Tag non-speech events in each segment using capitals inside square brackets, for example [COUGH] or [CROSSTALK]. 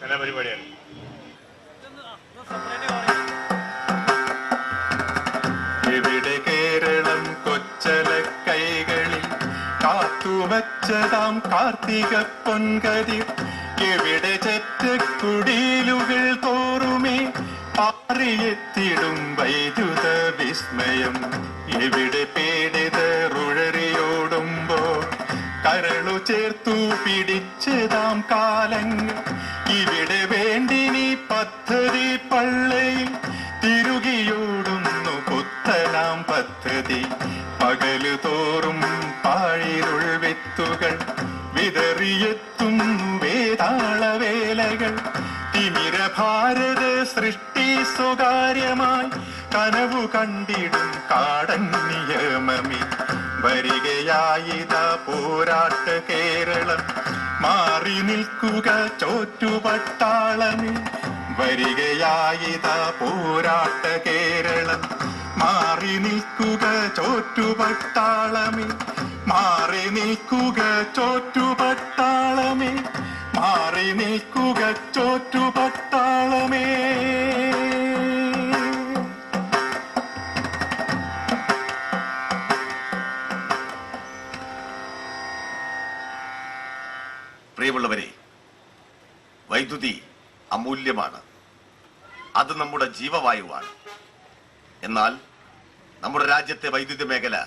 കലാപരിപാടിയാണ്. എവിടെ കേരളം കൊച്ചല കൈകളിൽ കാത്തുവച്ചതാം കാർത്തിക പൊൻകരി എവിടെ ചെറ്റക്കുടിയിലുകൾ തോറുമേ പാറിയെത്തിടും വൈദ്യുത വിസ്മയം. എവിടെ ചേർത്തു പിടിച്ചതാം കാലങ്ങൾ. ഇവിടെ വേണ്ടി നീ പദ്ധതി പള്ളയിൽ തിരുകിയോടുന്നു പുത്തനാം പദ്ധതി. പകൽ തോറും പാഴിരുൾ വിത്തുകൾ വിതറിയെത്തുന്നു വേതാളവേലകൾ. തിമിര ഭാരത സൃഷ്ടി സ്വകാര്യമായി കനവു കണ്ടിടും കാടൻ പോരാട്ട കേരളം. മാറി നിൽക്കുക ചോറ്റുപട്ടാളമേ വരികയായിത പോരാട്ട കേരളം. മാറി നിൽക്കുക ചോറ്റുപട്ടാളമേ മാറി നിൽക്കുക ചോറ്റുപട്ടാളമേ മാറി നിൽക്കുക ചോറ്റുപട്ടാളമേ അമൂല്യമാണ്. അത് നമ്മുടെ ജീവവായുവാണ്. എന്നാൽ നമ്മുടെ രാജ്യത്തെ വൈദ്യുതി മേഖല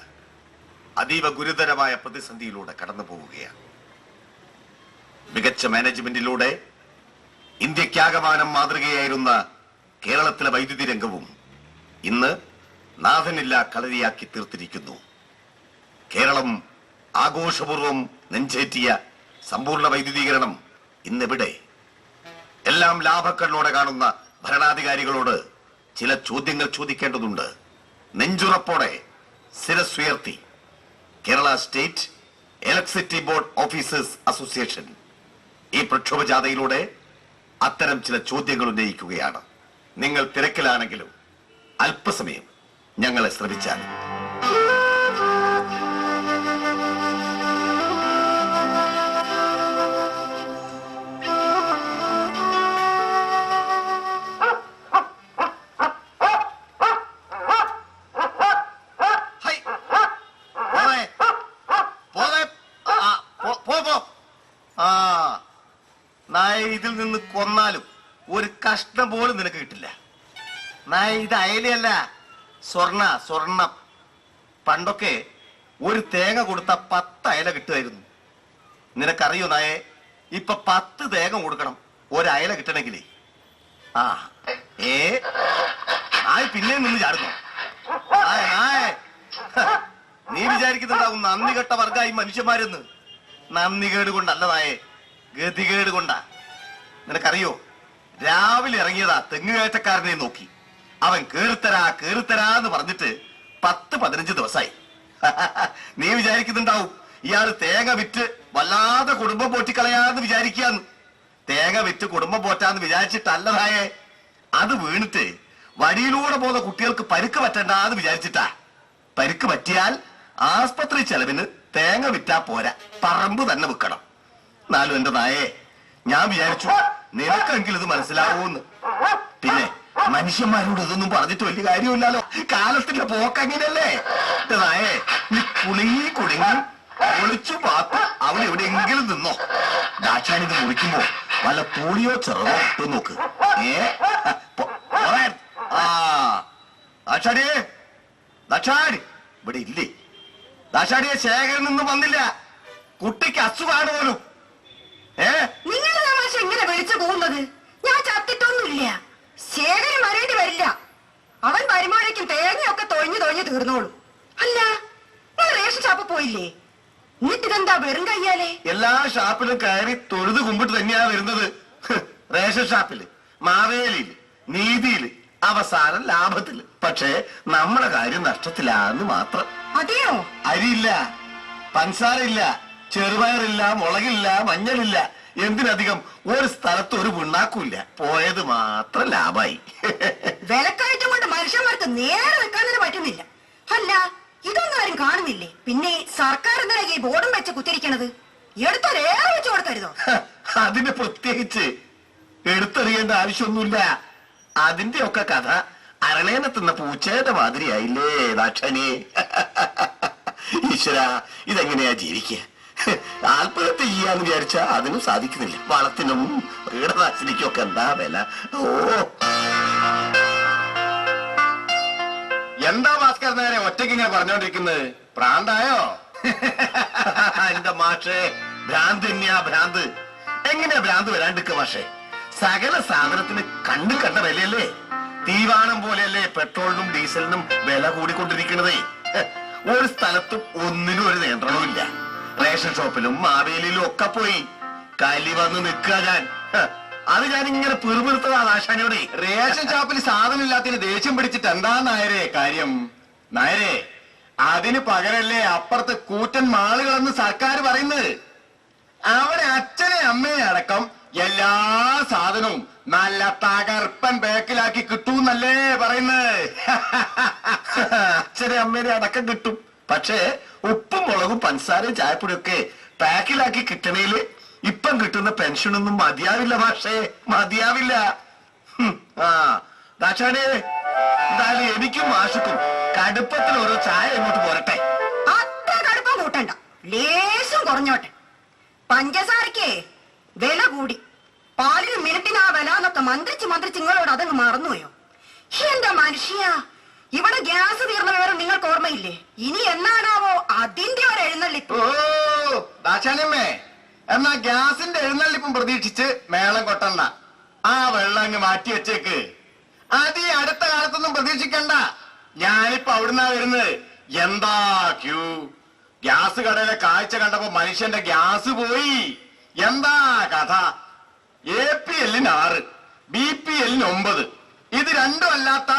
അതീവ ഗുരുതരമായ പ്രതിസന്ധിയിലൂടെ കടന്നു പോവുകയാണ്. മികച്ച മാനേജ്മെന്റിലൂടെ ഇന്ത്യക്കാകമാനം മാതൃകയായിരുന്ന കേരളത്തിലെ വൈദ്യുതി രംഗവും ഇന്ന് നാഥനില്ല കളരിയാക്കി തീർത്തിരിക്കുന്നു. കേരളം ആഘോഷപൂർവം നെഞ്ചേറ്റിയ സമ്പൂർണ വൈദ്യുതീകരണം ഇന്നെവിടെ എല്ലാം ലാഭക്കണ്ണോടെ കാണുന്ന ഭരണാധികാരികളോട് ചില ചോദ്യങ്ങൾ ചോദിക്കേണ്ടതുണ്ട്. നെഞ്ചുറപ്പോടെ ശിരസ്സുയർത്തി. Kerala state electricity board officers association. ഈ പ്രക്ഷോഭ ജാഥയിലൂടെ അത്തരം ചില ചോദ്യങ്ങൾ ഉന്നയിക്കുകയാണ്. നിങ്ങൾ തിരക്കിലാണെങ്കിലും അല്പസമയം ഞങ്ങളെ ശ്രമിച്ചാൽ നിന്ന് കൊന്നാലും ഒരു കഷ്ണം പോലും നിനക്ക് കിട്ടില്ല. നായ ഇത് അയലയല്ല. സ്വർണ സ്വർണം പണ്ടൊക്കെ ഒരു തേങ്ങ കൊടുത്ത പത്ത് അയല കിട്ടുമായിരുന്നു. നിനക്കറിയോ നായെ ഇപ്പൊ പത്ത് തേങ്ങ കൊടുക്കണം ഒരയല കിട്ടണമെങ്കിലേ. ആ ഏ? നായ പിന്നെ നിന്ന് ചാടുന്നു. നീ വിചാരിക്കുന്നുണ്ടാവും നന്ദി കെട്ട വർഗായി മനുഷ്യന്മാരെന്ന്. നന്ദി കൊണ്ടല്ല നായേ ഗതികേട് കൊണ്ടാ. നിനക്കറിയോ? രാവിലെ ഇറങ്ങിയതാ തെങ്ങുകയറ്റക്കാരനെ നോക്കി. അവൻ കേറിത്തരാ കേറിത്തരാ എന്ന് പറഞ്ഞിട്ട് പത്ത് പതിനഞ്ച് ദിവസമായി [LAUGHS] നീ വിചാരിക്കുന്നുണ്ടാവും ഇയാൾ തേങ്ങ വിറ്റ് വല്ലാതെ കുടുംബം പോറ്റിക്കളയാന്ന് വിചാരിക്കാന്ന് തേങ്ങ വിറ്റ് കുടുംബം പോറ്റാന്ന് വിചാരിച്ചിട്ടല്ലതായേ? അത് വീണിട്ട് വഴിയിലൂടെ പോകുന്ന കുട്ടികൾക്ക് പരുക്ക് പറ്റണ്ടെന്ന് വിചാരിച്ചിട്ടാ. പരുക്ക് പറ്റിയാൽ ആസ്പത്രി ചെലവിന് തേങ്ങ വിറ്റാ പോരാ. പറമ്പ് തന്നെ വിൽക്കണം. എന്നാലും എന്റെ നായേ ഞാൻ വിചാരിച്ചു നിനക്കെങ്കിലും ഇത് മനസ്സിലാവൂന്ന്. പിന്നെ മനുഷ്യന്മാരോട് ഇതൊന്നും പറഞ്ഞിട്ട് വലിയ കാര്യമില്ലല്ലോ. കാലത്തിന്റെ പോക്കങ്ങനെയല്ലേ നായേ നീ കുണുങ്ങി കുടുങ്ങി ഒളിച്ചു പാത്ത് അവൾ എവിടെയെങ്കിലും നിന്നോ? ദാക്ഷാണിത് മുറിക്കുമ്പോ വല്ല പോളിയോ ചെറുതോ ഇട്ട് നോക്ക്. ഏ? ദാക്ഷാടിയേ ദാക്ഷാടി ആ. ദാക്ഷാണിയേ ദാക്ഷാണി ഇവിടെ ഇല്ലേ? ദാക്ഷാടിയെ ശേഖരൻ നിന്നും വന്നില്ല. കുട്ടിക്ക് അസുഖാണ് പോലും. ഏ? നിങ്ങളുടെ തമാശ എങ്ങനെ വിളിച്ചു പോകുന്നത്? ഞാൻ ചത്തിട്ടൊന്നുമില്ല. ശേഖരൻ വരേണ്ടി വരില്ല. അവൻ വരുമ്പോഴേക്കും തേങ്ങയൊക്കെ തൊഴിഞ്ഞു തൊഴിഞ്ഞു തീർന്നോളൂ. അല്ല നിങ്ങൾ റേഷൻ ഷാപ്പ് പോയില്ലേ? എന്നിട്ടിതെന്താ വെറും കയ്യാലേ? എല്ലാ ഷാപ്പിലും കയറി തൊഴുത് കുമ്പിട്ട് തന്നെയാ വരുന്നത്. റേഷൻ ഷാപ്പിൽ മാവേലിയിൽ നീതിയിൽ അവസാനം ലാഭത്തിൽ. പക്ഷേ നമ്മുടെ കാര്യം നഷ്ടത്തിലാന്ന് മാത്രം. അതെയോ? അരിയില്ല പഞ്ചസാരയില്ല ചെറുപയറില്ല മുളകില്ല മഞ്ഞളില്ല. എന്തിനധികം? ഒരു സ്ഥലത്ത് ഒരു പിണ്ണാക്കുമില്ല. പോയത് മാത്രം ലാഭായി. വിലക്കയറ്റം കൊണ്ട് മനുഷ്യന്മാർക്ക് നേരെ വെക്കാൻ തന്നെ പറ്റുന്നില്ല. അല്ല ഇതൊന്നും ആരും കാണുന്നില്ലേ? പിന്നെ സർക്കാർ എന്തിനാ ഈ ബോർഡും വെച്ച് കുത്തിരിക്കണത് എടുത്തൊരേറെ വെച്ച് കൊടുക്കരുതോ? അതിന് പ്രത്യേകിച്ച് എടുത്തെറിയേണ്ട ആവശ്യമൊന്നുമില്ല. അതിന്റെ ഒക്കെ കഥ അരളേനത്തുന്ന തിന്ന പൂച്ചയുടെ മാതിരിയായില്ലേ ദാക്ഷനെ? ഈശ്വര ഇതെങ്ങനെയാ ജീവിക്കുക? [LAUGHS] ആത്മഹത്യ ചെയ്യാന്ന് വിചാരിച്ച അതിനും സാധിക്കുന്നില്ല. വളത്തിനും കീടനാശിനിക്കും ഒക്കെ എന്താ വില? ഓ. എന്താ ഭാസ്കർ നേരെ ഒറ്റയ്ക്ക് ഇങ്ങനെ പറഞ്ഞോണ്ടിരിക്കുന്നത്? പ്രാന്തായോ [LAUGHS] എന്റെ മാഷേ? ഭ്രാന്ത് തന്നെയാ ഭ്രാന്ത്. എങ്ങനെയാ ഭ്രാന്ത് വരാണ്ടിക്ക മാഷേ? സകല സാധനത്തിന് കണ്ണു കണ്ട വിലയല്ലേ? തീവാണം പോലെയല്ലേ പെട്രോളിനും ഡീസലിനും വില കൂടിക്കൊണ്ടിരിക്കണതേ? [LAUGHS] ഒരു സ്ഥലത്തും ഒന്നിനും ഒരു നിയന്ത്രണവും ഇല്ല റേഷൻ ഷോപ്പിലും മാവേലിയിലും ഒക്കെ പോയി. കലി വന്ന് നിൽക്കുക ഞാൻ. അത് ഞാൻ ഇങ്ങനെ പിറുപിറുത്തതാണ് ആശാനോടെ. റേഷൻ ഷോപ്പിൽ സാധനം ഇല്ലാത്തതിന് ദേഷ്യം പിടിച്ചിട്ട് എന്താ നായരെ കാര്യം? നായരെ അതിന് പകരല്ലേ അപ്പുറത്ത് കൂറ്റൻ മാളുകളെന്ന് സർക്കാർ പറയുന്നത്? അവിടെ അച്ഛനെ അമ്മയെ അടക്കം എല്ലാ സാധനവും നല്ല തകർപ്പൻ ബാക്കിലാക്കി കിട്ടൂന്നല്ലേ പറയുന്നത്. അച്ഛനെ അമ്മേനെ അടക്കം കിട്ടും. പക്ഷേ ഉപ്പും മുളകും പഞ്ചസാരയും ചായപ്പൊടി ഒക്കെ പാക്കിലാക്കി കിട്ടണേൽ ഇപ്പം കിട്ടുന്ന പെൻഷനൊന്നും മതിയാവില്ല പക്ഷേ മതിയാവില്ല. ആ ദാക്ഷാണേ എന്തായാലും എനിക്കും മാഷുക്കും കടുപ്പത്തിൽ ഓരോ ചായ ഇങ്ങോട്ട് പോരട്ടെ. കടുപ്പം കൂട്ടണ്ട. ലേശം കുറഞ്ഞോട്ടെ. പഞ്ചസാരക്കേ വില കൂടി. പാലിന് മിനിറ്റിനാ വില എന്നൊക്കെ മന്ത്രിച്ച് മന്ത്രിച്ച് നിങ്ങളോട് അതങ്ങ് മറന്നുപോയോ? എന്റെ മനുഷ്യ? ഇവിടെ ഗ്യാസ് തീർന്ന വിവരം നിങ്ങൾക്ക് ഓർമ്മയില്ലേ? ഇനി എന്നാണാവോ അതിന്റെ ഒരു എഴുന്നള്ളിപ്പ്? എന്നാ ഗ്യാസിന്റെ എഴുന്നള്ളിപ്പും പ്രതീക്ഷിച്ച് മേളം കൊട്ടണ്ട. ആ വെള്ളം അങ്ങ് മാറ്റി വെച്ചേക്ക്. അത് ഈ അടുത്ത കാലത്തൊന്നും പ്രതീക്ഷിക്കണ്ട. ഞാനിപ്പോ അവിടുന്നാ വരുന്നത്. എന്താ ക്യൂ? ഗ്യാസ് കടയിലെ കാഴ്ച കണ്ടപ്പോ മനുഷ്യന്റെ ഗ്യാസ് പോയി. എന്താ കഥ? എ പി എല്ലിന് ആറ് ബി പി എല്ലിന് ഒമ്പത്. ഇത് രണ്ടും അല്ലാത്ത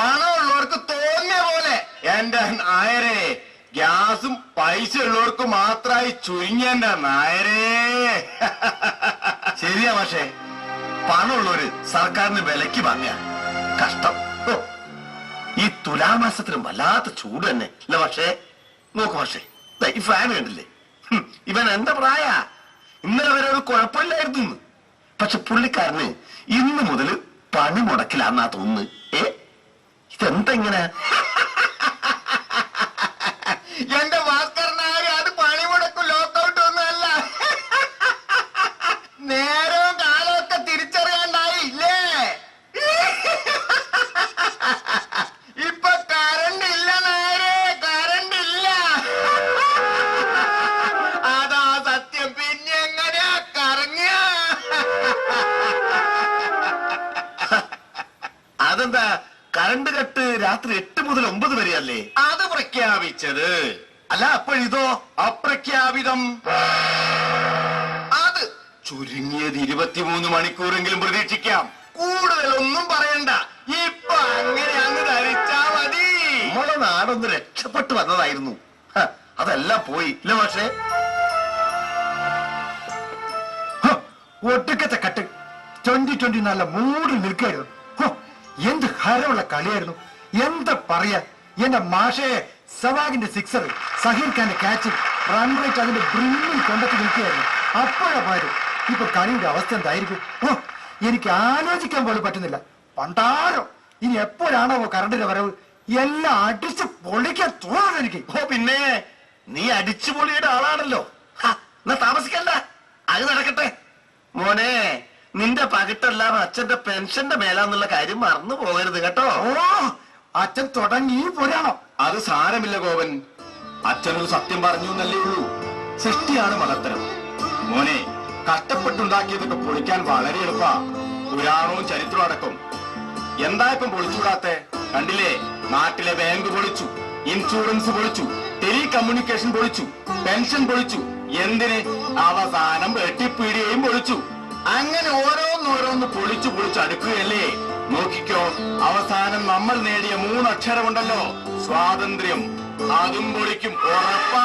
പണമുള്ളവർക്ക് തോന്നിയ പോലെ. എന്റെ നായരെ ഗ്യാസും പൈസ ഉള്ളവർക്ക് മാത്രമായി ചുരുങ്ങിയ നായരേ. ശരിയാ പക്ഷേ പണമുള്ളവര് സർക്കാരിന് വിലക്ക് വാങ്ങിയ കഷ്ടം. ഈ തുലാമാസത്തിനും വല്ലാത്ത ചൂട് തന്നെ. അല്ല പക്ഷേ നോക്ക് പക്ഷേ ഈ ഫാൻ കണ്ടില്ലേ? ഇവൻ എന്താ പ്രായ? ഇന്നലെ വരെ ഒരു കുഴപ്പമില്ലായിരുന്നു. പക്ഷെ പുള്ളിക്കാരന് ഇന്ന് മുതൽ പണി മുടക്കിലാന്നാ തോന്നുന്നു. ഏ? ഇതെന്താ ഇങ്ങനെ എന്റെ മണിക്കൂറെങ്കിലും പ്രതീക്ഷിക്കാം. കൂടുതലൊന്നും പറയണ്ട. ഇപ്പൊ അങ്ങനെ അങ്ങ് ധരിച്ചാ മതി. നമ്മളെ നാടൊന്ന് രക്ഷപ്പെട്ടു വന്നതായിരുന്നു. അതെല്ലാം പോയി ഇല്ല പക്ഷേ ഒടുക്കത്തെ കട്ട്. ട്വന്റി ട്വന്റി നല്ല മൂടിൽ നിൽക്കുകയായിരുന്നു. ഹോ, എന്ത് ഹരമുള്ള കളിയായിരുന്നു. എന്താ പറയാ? എന്റെ മാഷയെ സവാഗിന്റെ സിക്സർ സഹീർ ഖാന്റെ ക്യാച്ച് റൺ റേറ്റ് അതിന്റെ ബ്രിമ്മിൽ കൊണ്ടെത്തി നിൽക്കുകയായിരുന്നു. അപ്പോഴാ പോയത്. ഇപ്പൊ കണിയുടെ അവസ്ഥ എന്തായിരിക്കും? എനിക്ക് ആലോചിക്കാൻ പോലും പറ്റുന്നില്ല. പണ്ടാരോ. ഇനി എപ്പോഴാണോ കറണ്ടിന്റെ വരവ്? എല്ലാം അടിച്ച് പൊളിക്കാൻ തോന്നുന്നു എനിക്ക്. ഓ പിന്നെ നീ അടിച്ചു പൊളിയുടെ ആളാണല്ലോ. എന്നാ താമസിക്കണ്ട. അത് നടക്കട്ടെ. മോനെ നിന്റെ പകിട്ടെല്ലാം അച്ഛന്റെ പെൻഷന്റെ മേലാന്നുള്ള കാര്യം മറന്നു പോകരുത് കേട്ടോ. ഓ അച്ഛൻ തുടങ്ങി പോരാണോ? അത് സാരമില്ല ഗോപൻ. അച്ഛനൊരു സത്യം പറഞ്ഞു എന്നല്ലേ ഉള്ളൂ. സൃഷ്ടിയാണ് മഹത്തരം മോനെ കഷ്ടപ്പെട്ടുണ്ടാക്കിയതൊക്കെ പൊളിക്കാൻ വളരെ എളുപ്പാ. പുരാണവും ചരിത്രവും അടക്കം. എന്താ ഇപ്പം പൊളിച്ചുകൂടാത്തെ? കണ്ടില്ലേ? നാട്ടിലെ ബാങ്ക് പൊളിച്ചു ഇൻഷുറൻസ് പൊളിച്ചു ടെലി കമ്മ്യൂണിക്കേഷൻ പൊളിച്ചു പെൻഷൻ പൊളിച്ചു എന്തിന്? അവസാനം വെട്ടിപ്പീടിയെയും പൊളിച്ചു. അങ്ങനെ ഓരോന്നോരോന്ന് പൊളിച്ചു പൊളിച്ചു അടുക്കുകയല്ലേ? നോക്കിക്കോ അവസാനം നമ്മൾ നേടിയ മൂന്നക്ഷരമുണ്ടല്ലോ. സ്വാതന്ത്ര്യം. അതും പൊളിക്കും. ഉറപ്പാ.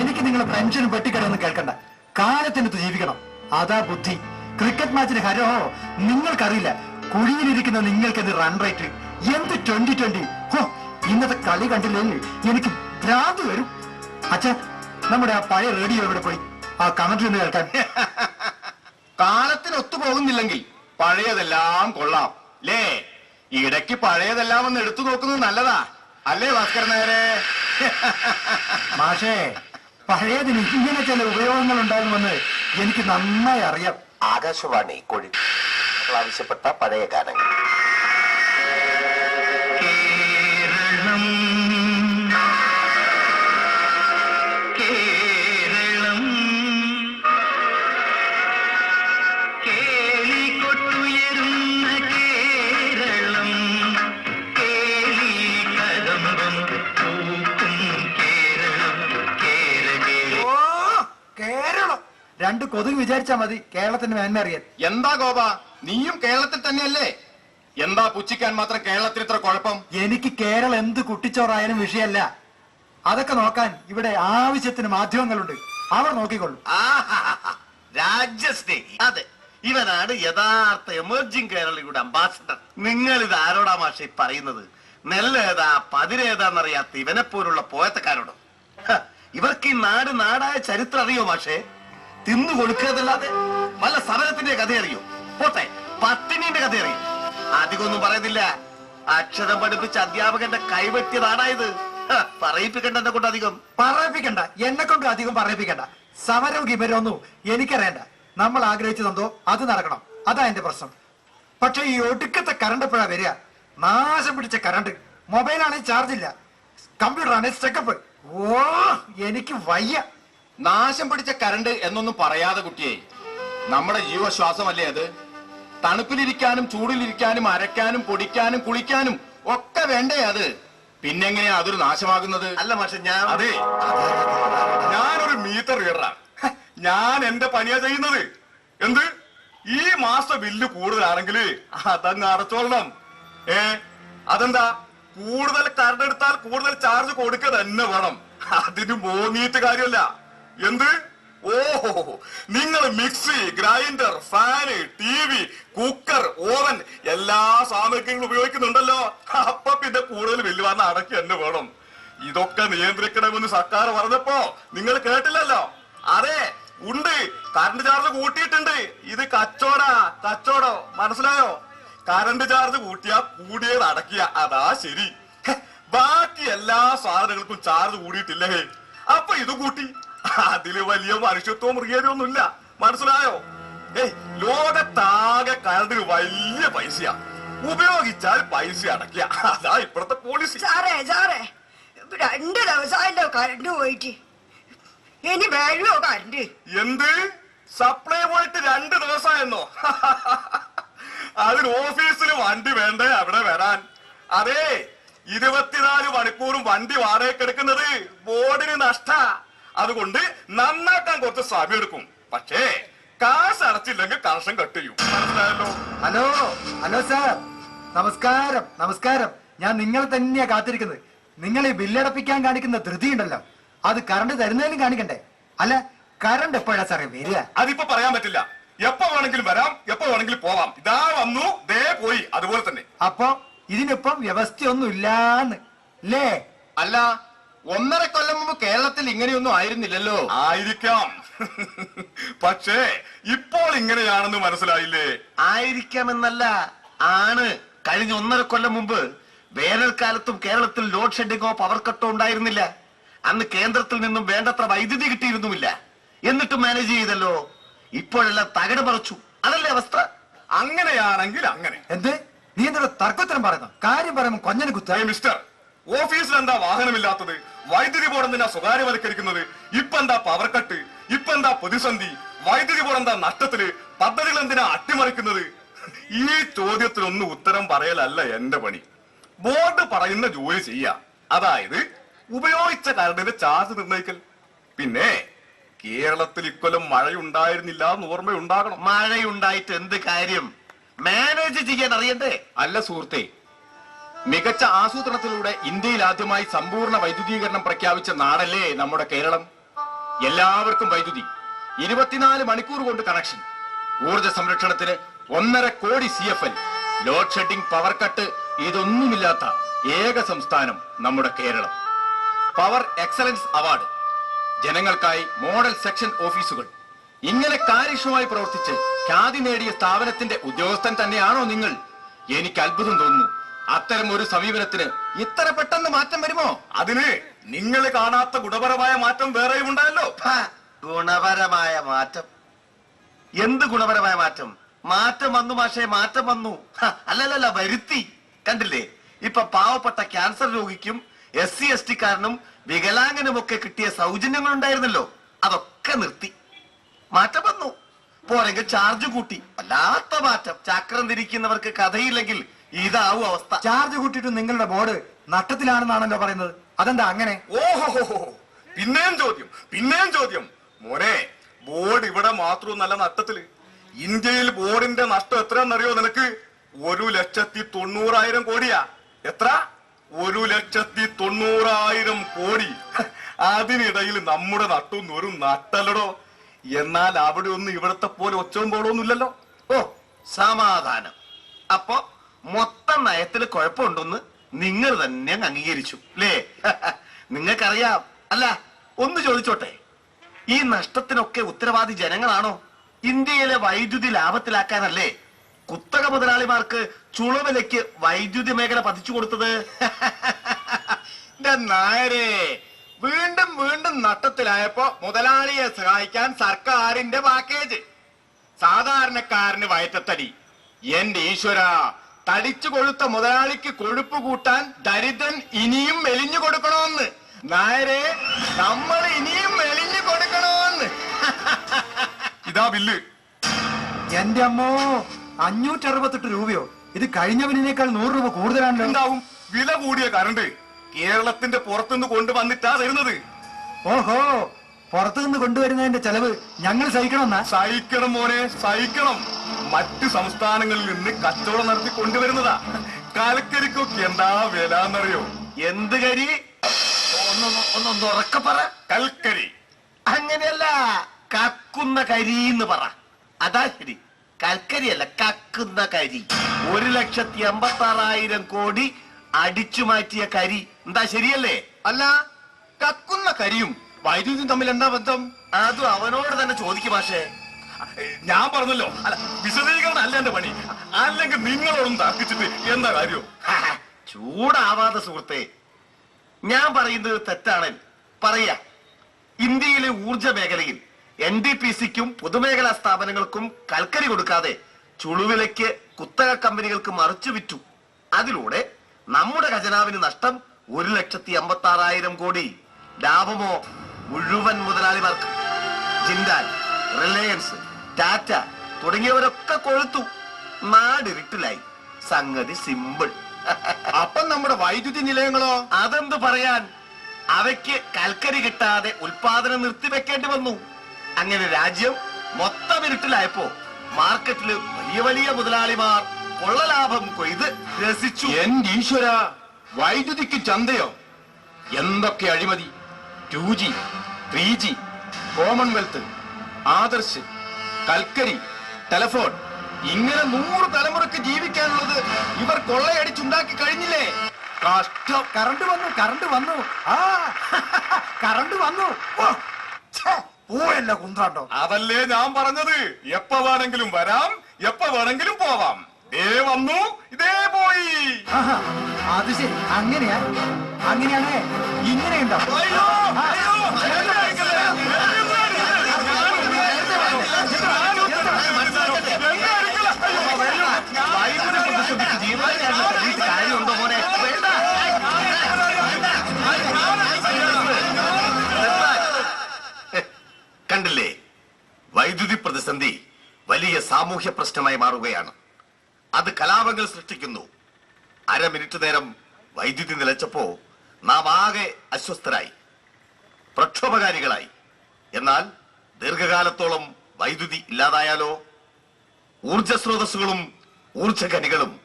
എനിക്ക് നിങ്ങളെ പെൻഷനും പെട്ടിക്കടൊന്നും കേൾക്കണ്ട. കാലത്തിനത്ത് ജീവിക്കണം. അതാ ബുദ്ധി. ക്രിക്കറ്റ് മാച്ചിന് ഹരോ നിങ്ങൾക്കറിയില്ല. കുഴിയിലിരിക്കുന്ന നിങ്ങൾക്ക് എന്ത് റൺ റേറ്റ് എന്ത് ട്വന്റി ട്വന്റി ഹോ ഇന്നത്തെ കളി കണ്ടില്ലെങ്കിൽ എനിക്ക് ഭ്രാന്ത് വരും. അച്ഛൻ നമ്മുടെ ആ പഴയ റേഡിയോ എവിടെ പോയി? ആ കമന്ററി ഒന്ന് കേൾക്കാൻ. കാലത്തിന് കാലത്തിന് ഒത്തുപോകുന്നില്ലെങ്കിൽ പഴയതെല്ലാം കൊള്ളാം. ലേ ഇടയ്ക്ക് പഴയതെല്ലാം ഒന്ന് എടുത്തു നോക്കുന്നത് നല്ലതാ. അല്ലേ ഭാസ്കരൻ നേരെ മാഷേ പഴയതിന് ഇങ്ങനെ ചില ഉപയോഗങ്ങൾ ഉണ്ടാകുമെന്ന് എനിക്ക് നന്നായി അറിയാം. ആകാശവാണി കോഴിക്കോട് ആവശ്യപ്പെട്ട പഴയ ഗാനങ്ങൾ. രണ്ട് കൊതുക് വിചാരിച്ചാ മതി കേരളത്തിന്റെ മേന്മ അറിയാൻ. എന്താ ഗോപ? നീയും കേരളത്തിൽ തന്നെയല്ലേ? എന്താ പുച്ഛിക്കാൻ മാത്രം കേരളത്തിൽ ഇത്ര കുഴപ്പം? എനിക്ക് കേരളം എന്ത് കുട്ടിച്ചോറായാലും വിഷയമല്ല. അതൊക്കെ നോക്കാൻ ഇവിടെ ആവശ്യത്തിന് മാധ്യമങ്ങളുണ്ട്. അവർ നോക്കിക്കൊള്ളു. രാജ്യസ്നേഹി. അതെ ഇവനാണ് യഥാർത്ഥ എമർജിംഗ് കേരളയുടെ അംബാസഡർ. നിങ്ങൾ ഇത് ആരോടാ മാഷ പറയുന്നത്? നെല്ലേതാ പതിരേതാന്നറിയാത്ത ഇവനെ പോലുള്ള പോയത്തക്കാരോടോ ഇവർക്ക് ഈ നാട് നാടായ ചരിത്രം അറിയോ മാഷെ? തിന്നു കൊടുക്കാതല്ലാതെ വല്ല സമരത്തിന്റെ കഥ അറിയോ? പോട്ടെ പട്ടിണിന്റെ കഥ അറിയോ? അധികമൊന്നും പറയുന്നില്ല. അക്ഷരം പഠിപ്പിച്ച അധ്യാപകന്റെ കൈവെട്ടിയ നാടായത്. പറയിപ്പിക്കണ്ട എന്നെ കൊണ്ട് അധികം. പറയിപ്പിക്കണ്ട. എന്നെ കൊണ്ട് അധികം പറയിപ്പിക്കണ്ട. സമരവും കിമരമൊന്നും എനിക്കറിയണ്ട. നമ്മൾ ആഗ്രഹിച്ചതെന്തോ അത് നടക്കണം. അതാ എന്റെ പ്രശ്നം. പക്ഷെ ഈ ഒടുക്കത്തെ കറണ്ട് എപ്പോഴാ വരിക? നാശം പിടിച്ച കറണ്ട് മൊബൈലാണെങ്കിൽ ചാർജ് ഇല്ല. കമ്പ്യൂട്ടർ ആണെങ്കിൽ സ്റ്റെക്കപ്പ് ഓ എനിക്ക് വയ്യ. നാശം പിടിച്ച കരണ്ട് എന്നൊന്നും പറയാതെ കുട്ടിയെ. നമ്മുടെ ജീവശ്വാസമല്ലേ അത്? തണുപ്പിലിരിക്കാനും ചൂടിലിരിക്കാനും അരക്കാനും പൊടിക്കാനും കുളിക്കാനും ഒക്കെ വേണ്ടേ അത്? പിന്നെങ്ങനെയാ അതൊരു നാശമാകുന്നത്? അല്ല മാഷെ ഞാൻ അതെ. ഞാനൊരു മീറ്റർ റീഡറാണ് ഞാൻ എന്റെ പണിയാ ചെയ്യുന്നത്. എന്ത്? ഈ മാസ ബില്ല് കൂടുതലാണെങ്കിൽ അതങ്ങ് അടച്ചോളണം. ഏ? അതെന്താ? കൂടുതൽ കരണ്ടെടുത്താൽ എടുത്താൽ കൂടുതൽ ചാർജ് കൊടുക്കുക തന്നെ വേണം. അതിന് മോന്നീറ്റ് കാര്യമല്ല. എന്ത്? ഓഹോ നിങ്ങൾ mixie grinder fan T V cooker oven എല്ലാ സാമഗ്രികളും ഉപയോഗിക്കുന്നുണ്ടല്ലോ. അപ്പൊ പിന്നെ കൂടുതൽ വെല്ലുവാന്ന് വന്ന അടക്കി തന്നെ വേണം. ഇതൊക്കെ നിയന്ത്രിക്കണമെന്ന് സർക്കാർ പറഞ്ഞപ്പോ നിങ്ങൾ കേട്ടില്ലല്ലോ? അതെ ഉണ്ട്. കറണ്ട് ചാർജ് കൂട്ടിയിട്ടുണ്ട്. ഇത് കച്ചോടാ കച്ചോടോ മനസ്സിലായോ? കറണ്ട് ചാർജ് കൂട്ടിയ കൂടിയത് അടക്കിയ. അതാ ശരി. ബാക്കി എല്ലാ സാധനങ്ങൾക്കും ചാർജ് കൂടിയിട്ടില്ലേ? അപ്പൊ ഇത് കൂട്ടി. അതിൽ വലിയ മനുഷ്യത്വവും മൃഗീയതയൊന്നുമില്ല. മനസ്സിലായോ? ഏയ് ലോകത്താകെ കറണ്ടിന് വലിയ പൈസയാ. ഉപയോഗിച്ചാൽ പൈസ അടക്കിയ അതാ ഇപ്പോഴത്തെ പോളിസി സാറേ സാറേ രണ്ട് ദിവസമായല്ലോ കറണ്ട് പോയിട്ട്. ഇനി വേണോ കറണ്ട് എന്ത്? സപ്ലൈ പോയിട്ട് രണ്ട് ദിവസമായെന്നോ [LAUGHS] അതിന് ഓഫീസിൽ വണ്ടി വേണ്ടേ അവിടെ വരാൻ? അതെ ഇരുപത്തിനാല് മണിക്കൂറും വണ്ടി വാടക എടുക്കുന്നത് ബോർഡിന് നഷ്ട. അതുകൊണ്ട് നന്നാക്കാൻ കുറച്ച് സമയം എടുക്കും. പക്ഷേ കാശ് അടച്ചില്ലെങ്കിൽ കണക്ഷൻ കട്ട് ചെയ്യും. മനസ്സിലായല്ലോ? Hello hello sir. നമസ്കാരം നമസ്കാരം. ഞാൻ നിങ്ങൾ തന്നെയാ കാത്തിരിക്കുന്നത്. നിങ്ങൾ ഈ ബില്ലടപ്പിക്കാൻ കാണിക്കുന്ന ധൃതി ഉണ്ടല്ലോ. അത് കറണ്ട് തരുന്നതിനും കാണിക്കണ്ടേ? അല്ല കറണ്ട് എപ്പോഴാ സാറേ വരിക? അതിപ്പോ പറയാൻ പറ്റില്ല. എപ്പോ വേണമെങ്കിലും വരാം എപ്പോ വേണമെങ്കിലും പോവാം. ഇതാ വന്നു ദേ പോയി. അതുപോലെ തന്നെ. അപ്പൊ ഇതിനിപ്പം വ്യവസ്ഥയൊന്നും ഇല്ലാന്ന് അല്ലേ അല്ല ഒന്നര കൊല്ലം മുമ്പ് കേരളത്തിൽ ഇങ്ങനെയൊന്നും ആയിരുന്നില്ലല്ലോ. ആയിരിക്കാം. പക്ഷേ ഇപ്പോൾ ഇങ്ങനെയാണെന്ന് മനസ്സിലായില്ലേ? ആയിരിക്കാമെന്നല്ല ആണ്. കഴിഞ്ഞ ഒന്നര കൊല്ലം മുമ്പ് വേനൽക്കാലത്തും കേരളത്തിൽ ലോഡ് ഷെഡിങ്ങോ പവർ കട്ടോ ഉണ്ടായിരുന്നില്ല. അന്ന് കേന്ദ്രത്തിൽ നിന്നും വേണ്ടത്ര വൈദ്യുതി കിട്ടിയിരുന്നുമില്ല. എന്നിട്ട് മാനേജ് ചെയ്തല്ലോ. ഇപ്പോഴെല്ലാം തകട് പറിച്ചു അതല്ലേ അവസ്ഥ? അങ്ങനെയാണെങ്കിൽ അങ്ങനെ. എന്ത്? നീ എന്തൊരു തർക്കത്തിനും പറയുന്നു? കാര്യം പറയുമ്പോൾ കൊഞ്ഞന് കുത്തേ മിസ്റ്റർ ഓഫീസിൽ എന്താ വാഹനമില്ലാത്തത്? വൈദ്യുതി ബോർഡ് എന്തിനാ സ്വകാര്യവൽക്കരിക്കുന്നത് ഇപ്പൊ എന്താ പവർ കട്ട് ഇപ്പൊ എന്താ പ്രതിസന്ധി? വൈദ്യുതി ബോർഡ് എന്താ നഷ്ടത്തിൽ? പദ്ധതികൾ എന്തിനാ അട്ടിമറിക്കുന്നത്? ഈ ചോദ്യത്തിനൊന്നും ഉത്തരം പറയലല്ല എന്റെ പണി. ബോർഡ് പറയുന്ന ജോലി ചെയ്യാ. അതായത് ഉപയോഗിച്ച കരണ്ടിന്റെ ചാർജ് നിർണയിക്കൽ. പിന്നെ കേരളത്തിൽ ഇക്കൊല്ലം മഴയുണ്ടായിരുന്നില്ല എന്ന് ഓർമ്മയുണ്ടാകണം. മഴയുണ്ടായിട്ട് എന്ത് കാര്യം? മാനേജ് ചെയ്യാൻ അറിയണ്ടേ? അല്ല സുഹൃത്തെ മികച്ച ആസൂത്രണത്തിലൂടെ ഇന്ത്യയിൽ ആദ്യമായി സമ്പൂർണ വൈദ്യുതീകരണം പ്രഖ്യാപിച്ച നാടല്ലേ നമ്മുടെ കേരളം? എല്ലാവർക്കും വൈദ്യുതി. ഇരുപത്തിനാല് മണിക്കൂർ കൊണ്ട് കണക്ഷൻ. ഊർജ സംരക്ഷണത്തിന് ഒന്നര കോടി C F L. Load shedding power cut ഇതൊന്നുമില്ലാത്ത ഏക സംസ്ഥാനം നമ്മുടെ Keralam. Power excellence award. ജനങ്ങൾക്കായി model section ഓഫീസുകൾ. ഇങ്ങനെ കാര്യക്ഷമമായി പ്രവർത്തിച്ച് ഖ്യാതി നേടിയ സ്ഥാപനത്തിന്റെ ഉദ്യോഗസ്ഥൻ തന്നെയാണോ നിങ്ങൾ? എനിക്ക് അത്ഭുതം തോന്നുന്നു. അത്തരം ഒരു സമീപനത്തിന് ഇത്ര പെട്ടെന്ന് മാറ്റം വരുമോ? അതിന് നിങ്ങൾ കാണാത്ത ഗുണപരമായ മാറ്റം വേറെയും ഉണ്ടായല്ലോ. ഗുണപരമായ മാറ്റം. എന്ത് ഗുണപരമായ മാറ്റം? മാറ്റം വന്നു മാഷേ മാറ്റം വന്നു. അല്ലല്ലല്ല വരുത്തി. കണ്ടില്ലേ? ഇപ്പൊ പാവപ്പെട്ട ക്യാൻസർ രോഗിക്കും എസ് സി എസ് ടിക്കാരനും വികലാംഗനും ഒക്കെ കിട്ടിയ സൗജന്യങ്ങൾ ഉണ്ടായിരുന്നല്ലോ അതൊക്കെ നിർത്തി. മാറ്റം വന്നു. പോരെങ്കിൽ ചാർജ് കൂട്ടി. വല്ലാത്ത മാറ്റം. ചക്രം തിരിക്കുന്നവർക്ക് കഥയില്ലെങ്കിൽ ഇതാവും അവസ്ഥ. ചാർജ് കൂട്ടിയിട്ട് നിങ്ങളുടെ ബോർഡ് നട്ടത്തിലാണെന്നാണല്ലോ പറയുന്നത്. അതെന്താ അങ്ങനെ? ഓഹോ പിന്നെയും ചോദ്യം പിന്നെയും ചോദ്യം. മോനെ ബോർഡ് ഇവിടെ മാത്രം നല്ല നഷ്ടത്തിൽ ഇന്ത്യയിൽ ബോർഡിന്റെ നഷ്ടം എത്രയാണെന്നറിയോ നിനക്ക്? ഒരു ലക്ഷത്തി തൊണ്ണൂറായിരം കോടിയാ. എത്ര? ഒരു ലക്ഷത്തി തൊണ്ണൂറായിരം കോടി. അതിനിടയിൽ നമ്മുടെ നട്ടൊന്നും ഒരു നട്ടല്ലടോ. എന്നാൽ അവിടെ ഒന്നും ഇവിടത്തെ പോലെ ഒച്ചവും പോളൊന്നുമില്ലല്ലോ ഓ സമാധാനം. അപ്പൊ മൊത്തം നയത്തിൽ കുഴപ്പമുണ്ടെന്ന് നിങ്ങൾ തന്നെ അംഗീകരിച്ചു അല്ലേ [LAUGHS] നിങ്ങൾക്കറിയാം. അല്ല ഒന്ന് ചോദിച്ചോട്ടെ. ഈ നഷ്ടത്തിനൊക്കെ ഉത്തരവാദി ജനങ്ങളാണോ? ഇന്ത്യയിലെ വൈദ്യുതി ലാഭത്തിലാക്കാനല്ലേ കുത്തക മുതലാളിമാർക്ക് ചുളവിലേക്ക് വൈദ്യുതി മേഖല പതിച്ചു കൊടുത്തത്? [LAUGHS] നായരെ വീണ്ടും വീണ്ടും നട്ടത്തിലായപ്പോ മുതലാളിയെ സഹായിക്കാൻ സർക്കാരിന്റെ പാക്കേജ്. സാധാരണക്കാരന് വയറ്റത്തടി. എന്റെ ഈശ്വര തടിച്ചു കൊഴുത്ത മുതലാളിക്ക് കൊഴുപ്പ് കൂട്ടാൻ ദരിദ്രൻ ഇനിയും മെലിഞ്ഞു കൊടുക്കണമെന്ന്. നായരെ നമ്മൾ ഇനിയും മെലിഞ്ഞു കൊടുക്കണമെന്ന്. ഇതാ ബില്ല്. എന്റെ അമ്മോ അഞ്ഞൂറ്റി അറുപത്തെട്ട് രൂപയോ? ഇത് കഴിഞ്ഞ ബില്ലിനേക്കാൾ നൂറ് രൂപ കൂടുതലാണല്ലോ. ഉണ്ടാവും വില കൂടിയ കറണ്ട് കേരളത്തിന്റെ പുറത്തുനിന്ന് കൊണ്ടുവന്നിട്ടാ തരുന്നത് ഓഹോ പുറത്തു നിന്ന് കൊണ്ടുവരുന്നതിന്റെ ചെലവ് ഞങ്ങൾ സഹിക്കണമെന്നാ? സഹിക്കണം മോനെ സഹിക്കണം. മറ്റു സംസ്ഥാനങ്ങളിൽ നിന്ന് കച്ചവടം നടത്തി കൊണ്ടുവരുന്നതാ. കലക്കരിക്കൊക്കെ എന്താ വില എന്നറിയോ എന്ത് കരി? ഒന്നൊന്ന് ഉറക്കെ പറ. കൽക്കരി. അങ്ങനെയല്ല കക്കുന്ന കരി എന്ന് പറ. അതാ ശരി. കൽക്കരിയല്ല കക്കുന്ന കരി. ഒരു ലക്ഷത്തി എൺപത്തി ആറായിരം കോടി അടിച്ചു മാറ്റിയ കരി. എന്താ ശരിയല്ലേ? അല്ല കക്കുന്ന കരിയും വൈദ്യുതിയും തമ്മിൽ എന്താ ബന്ധം? അതും അവനോട് തന്നെ ചോദിക്കും പക്ഷേ ഞാൻ പറഞ്ഞല്ലോ അല്ല വിശദീകരണം അല്ല എന്റെ പണി. അല്ലെങ്കിൽ നിങ്ങളോടും തർക്കിച്ചിട്ട് എന്താ കാര്യം? ചൂടാവാതെ സുഹൃത്തെ ഞാൻ പറയുന്നത് തെറ്റാണ്. പറയാ ഇന്ത്യയിലെ ഊർജ മേഖലയിൽ എൻ ഡി പി സിക്കും പൊതുമേഖലാ സ്ഥാപനങ്ങൾക്കും കൽക്കരി കൊടുക്കാതെ ചുളുവിലയ്ക്ക് കുത്തക കമ്പനികൾക്ക് മറിച്ചു വിറ്റു. അതിലൂടെ നമ്മുടെ ഖജനാവിന് നഷ്ടം ഒരു ലക്ഷത്തി അമ്പത്തി ആറായിരം കോടി. ലാഭമോ മുഴുവൻ മുതലാളിമാർക്ക് ജിൻഡാൽ റിലയൻസ് ടാറ്റ തുടങ്ങിയവരൊക്കെ കൊഴുത്തു. നാടിരുട്ടിലായി. സംഗതി സിമ്പിൾ. [LAUGHS] അപ്പം നമ്മുടെ വൈദ്യുതി നിലയങ്ങളോ? അതെന്ത് പറയാൻ? അവയ്ക്ക് കൽക്കരി കിട്ടാതെ ഉൽപാദനം നിർത്തിവെക്കേണ്ടി വന്നു. അങ്ങനെ രാജ്യം മൊത്തം ഇരുട്ടിലായപ്പോ മാർക്കറ്റിൽ വലിയ വലിയ മുതലാളിമാർ കൊള്ളലാഭം കൊയ്ത് രസിച്ചു. എന്റെ ഈശ്വര വൈദ്യുതിക്ക് ചന്തയോ? എന്തൊക്കെ അഴിമതി. Two G three G Commonwealth Adarsh കൽക്കരി ടെലഫോൺ. ഇങ്ങനെ നൂറ് തലമുറയ്ക്ക് ജീവിക്കാനുള്ളത് ഇവർ കൊള്ളയടിച്ചുണ്ടാക്കി കഴിഞ്ഞില്ലേ? കഷ്ടം. കറണ്ട് വന്നു കറണ്ട് വന്നു. ആ കറണ്ട് വന്നു. പോയല്ല കുന്ത്രാണ്ടോ? അതല്ലേ ഞാൻ പറഞ്ഞത്. എപ്പ വേണമെങ്കിലും വരാം എപ്പ വേണമെങ്കിലും പോവാം. ദേ വന്നു ഇതേ പോയി. അത് ശരി. അങ്ങനെയാ. അങ്ങനെയാണേ ഇങ്ങനെയുണ്ടോ? കാര്യമുണ്ടോ മോനെ? വേണ്ട കണ്ടില്ലേ? വൈദ്യുതി പ്രതിസന്ധി വലിയ സാമൂഹ്യ പ്രശ്നമായി മാറുകയാണ്. അത് കലാപങ്ങൾ സൃഷ്ടിക്കുന്നു. അര മിനിറ്റ് നേരം വൈദ്യുതി നിലച്ചപ്പോ നാം ആകെ അസ്വസ്ഥരായി. പ്രക്ഷോഭകാരികളായി. എന്നാൽ ദീർഘകാലത്തോളം വൈദ്യുതി ഇല്ലാതായാലോ? ഊർജ സ്രോതസ്സുകളും ഊർജ ഖനികളും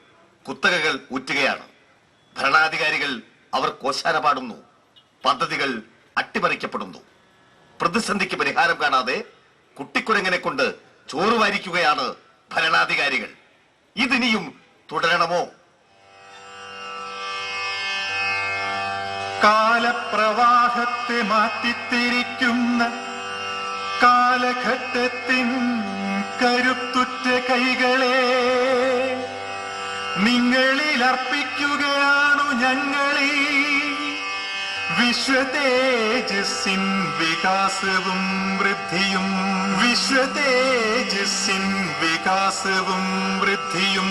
കുത്തകകൾ ഊറ്റുകയാണ്. ഭരണാധികാരികൾ അവർ കോശാരപാടുന്നു പദ്ധതികൾ അട്ടിമറിക്കപ്പെടുന്നു. പ്രതിസന്ധിക്ക് പരിഹാരം കാണാതെ കുട്ടിക്കുരങ്ങനെ കൊണ്ട് ചോറ് വാരിക്കുകയാണ് ഭരണാധികാരികൾ. ഇതിനിയും തുടരണമോ? കാലപ്രവാഹത്തെ മാറ്റിത്തിരിക്കുന്ന കാലഘട്ടത്തിൻ കരുത്തുറ്റ കൈകളെ നിങ്ങളിൽ അർപ്പിക്കുകയാണു ഞങ്ങളീ വിശ്വതേജസ്സിൻ വികാസവും വൃദ്ധിയും വിശ്വതേജസ്സിൻ വികാസവും വൃദ്ധിയും